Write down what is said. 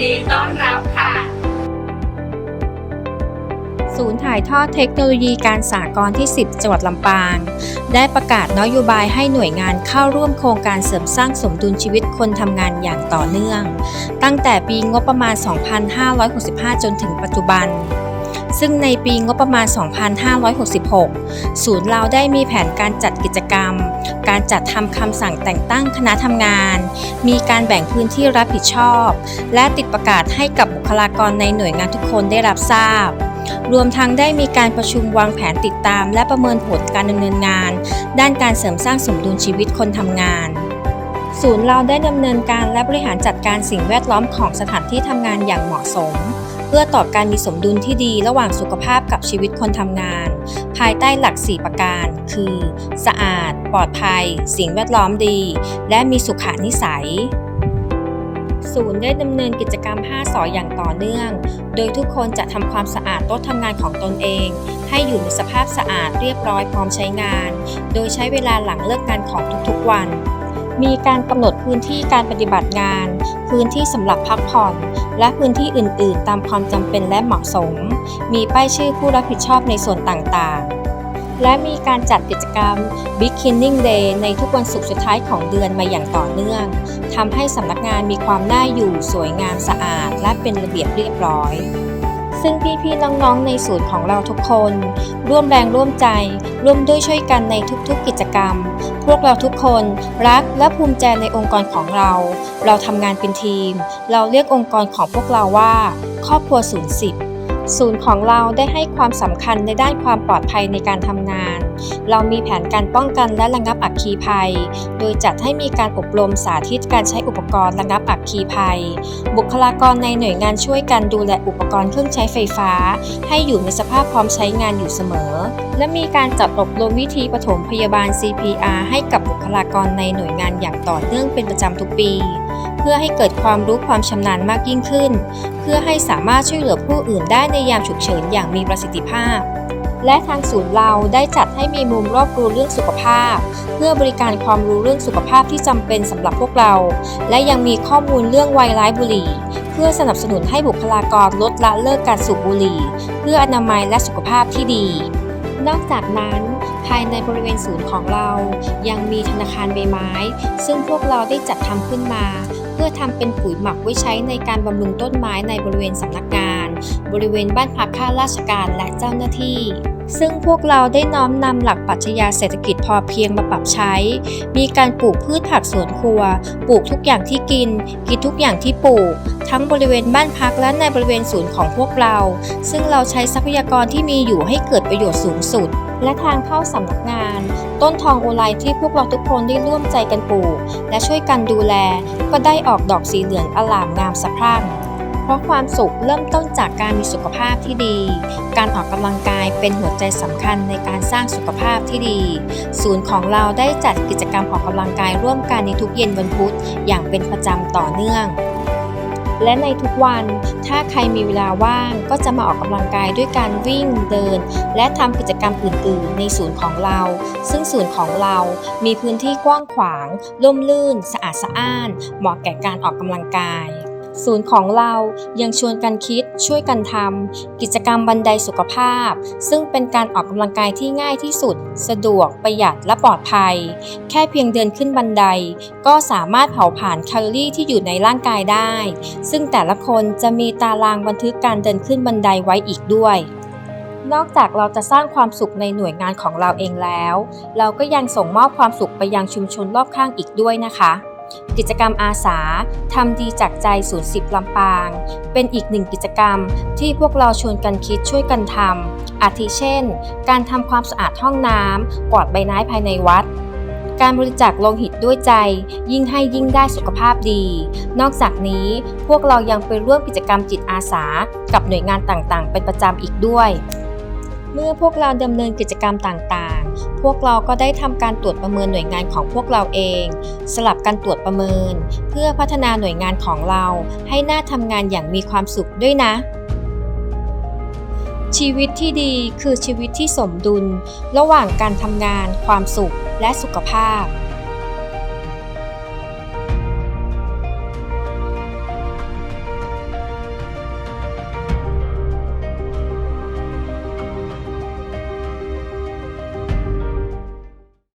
ดีต้อนรับค่ะ ศูนย์ถ่ายทอดเทคโนโลยีการสากลที่ 10 จังหวัดลำปาง ได้ประกาศนโยบายให้หน่วยงานเข้าร่วมโครงการเสริมสร้างสมดุลชีวิตคนทำงานอย่างต่อเนื่อง ตั้งแต่ปีงบประมาณ 2565 จนถึงปัจจุบัน ซึ่งในปีงบประมาณ 2566 ศูนย์เราได้มีแผนการจัดกิจกรรม การจัดทำคำสั่งแต่งตั้งคณะทำงาน มีการแบ่งพื้นที่รับผิดชอบ และติดประกาศให้กับบุคลากรในหน่วยงานทุกคนได้รับทราบ รวมทั้งได้มีการประชุมวางแผนติดตาม และประเมินผลการดำเนินงาน ด้านการเสริมสร้างสมดุลชีวิตคนทำงานศูนย์เราได้ดำเนินการและบริหารจัดการสิ่งแวดล้อมของสถานที่ทำงานอย่างเหมาะสม พื่อต่อการมีสมดุลที่ดีระหว่างสุขภาพกับชีวิตคนทำงาน ภายใต้หลัก 4 ประการ คือ สะอาด ปลอดภัย สิ่งแวดล้อมดี และมีสุขานิสัยศูนย์ได้ดำเนินกิจกรรม 5 สออย่างต่อเนื่อง โดยทุกคนจะทำความสะอาดโต๊ะทำงานของตนเอง ให้อยู่ในสภาพสะอาดเรียบร้อยพร้อมใช้งาน โดยใช้เวลาหลังเลิกงานของทุกๆวัน มีการกำหนดพื้นที่การปฏิบัติงาน พื้นที่สำหรับพักผ่อน และพื้นที่อื่น ๆ ตามความจำเป็นและเหมาะสม มีป้ายชื่อผู้รับผิดชอบในส่วนต่าง ๆ และมีการจัดกิจกรรม Beginning Day ในทุกวันศุกร์สุดท้ายของเดือนมาอย่างต่อเนื่องทำให้สำนักงานมีความน่าอยู่สวยงามสะอาด และเป็นระเบียบเรียบร้อย ซึ่งพี่ๆน้องๆในศูนย์ของเราทุกคน ร่วมแรงร่วมใจ ร่วมด้วยช่วยกันในทุกๆกิจกรรม พวกเราทุกคนรักและภูมิใจในองค์กรของเรา เราทำงานเป็นทีม เราเรียกองค์กรของพวกเราว่า ครอบครัวศูนย์สิบ ศูนย์ของเราได้ให้ความสำคัญในด้านความปลอดภัยในการทำงาน เรามีแผนการป้องกันและระงับอัคคีภัย โดยจัดให้มีการอบรมสาธิตการใช้อุปกรณ์ระงับอัคคีภัย บุคลากรในหน่วยงานช่วยกันดูแลอุปกรณ์เครื่องใช้ไฟฟ้า ให้อยู่ในสภาพพร้อมใช้งานอยู่เสมอ และมีการจัดอบรมวิธีปฐมพยาบาล CPR ให้กับบุคลากรในหน่วยงานอย่างต่อเนื่องเป็นประจำทุกปี พื่อให้เกิดความรู้ความชำนาญมากยิ่งขึ้น เพื่อให้สามารถช่วยเหลือผู้อื่นได้ในยามฉุกเฉินอย่างมีประสิทธิภาพ และทางศูนย์เราได้จัดให้มีมุมรอบรู้เรื่องสุขภาพ เพื่อบริการความรู้เรื่องสุขภาพที่จำเป็นสำหรับพวกเรา และยังมีข้อมูลเรื่องวัยร้ายบุหรี่ เพื่อสนับสนุนให้บุคลากรลดละเลิกการสูบบุหรี่ เพื่ออนามัยและสุขภาพที่ดี นอกจากนั้นภายในบริเวณศูนย์ของเรา ยังมีธนาคารใบไม้ ซึ่งพวกเราได้จัดทำขึ้นมา เพื่อทำเป็นปุ๋ยหมักไว้ใช้ในการบำรุงต้นไม้ในบริเวณสำนักงาน บริเวณบ้านพักข้าราชการและเจ้าหน้าที่ซึ่งพวกเราได้น้อมนำหลักปรัชญาเศรษฐกิจพอเพียงมาปรับใช้ มีการปลูกพืชผักสวนครัว ปลูกทุกอย่างที่กิน กินทุกอย่างที่ปลูก ทั้งบริเวณบ้านพักและในบริเวณศูนย์ของพวกเรา ซึ่งเราใช้ทรัพยากรที่มีอยู่ให้เกิดประโยชน์สูงสุด และทางเข้าสำนักงาน ต้นทองโอไลที่พวกเราทุกคนได้ร่วมใจกันปลูก และช่วยกันดูแล ก็ได้ออกดอกสีเหลืองอลามงามสะพรั่ง เพราะความสุขเริ่มต้นจากการมีสุขภาพที่ดี การออกกำลังกายเป็นหัวใจสำคัญในการสร้างสุขภาพที่ดี ศูนย์ของเราได้จัดกิจกรรมออกกำลังกายร่วมกันในทุกเย็นวันพุธอย่างเป็นประจำต่อเนื่อง และในทุกวันถ้าใครมีเวลาว่างก็จะมาออกกำลังกายด้วยการวิ่งเดิน และทำกิจกรรมอื่นๆ ในศูนย์ของเรา ซึ่งศูนย์ของเรา มีพื้นที่กว้างขวางร่มรื่น สะอาดสะอ้าน เหมาะแก่การออกกำลังกายศูนย์ของเรายังชวนกันคิด ช่วยกันทำกิจกรรมบันไดสุขภาพ ซึ่งเป็นการออกกำลังกายที่ง่ายที่สุด สะดวกประหยัดและปลอดภัย แค่เพียงเดินขึ้นบันได ก็สามารถเผาผลาญแคลอรี่ที่อยู่ในร่างกายได้ ซึ่งแต่ละคนจะมีตารางบันทึกการเดินขึ้นบันไดไว้อีกด้วยนอกจากเราจะสร้างความสุขในหน่วยงานของเราเองแล้ว เราก็ยังส่งมอบความสุขไปยังชุมชนรอบข้างอีกด้วยนะคะ กิจกรรมอาสาทำดีจากใจศูนย์สิบลำปาง เป็นอีกหนึ่งกิจกรรมที่พวกเราชวนกันคิดช่วยกันทำอาทิเช่น การทำความสะอาดห้องน้ำกวาดใบไม้ภายในวัด การบริจาคโลหิตด้วยใจ ยิ่งให้ยิ่งได้สุขภาพดี นอกจากนี้พวกเรายังไปร่วมกิจกรรมจิตอาสา กับหน่วยงานต่างๆ เป็นประจำอีกด้วย เมื่อพวกเราดำเนินกิจกรรมต่างๆ พวกเราก็ได้ทำการตรวจประเมินหน่วยงานของพวกเราเอง สลับกันตรวจประเมิน เพื่อพัฒนาหน่วยงานของเรา ให้หน่าทำงานอย่างมีความสุขด้วยนะ ชีวิตที่ดีคือชีวิตที่สมดุล ระหว่างการทำงาน ความสุข และสุขภาพ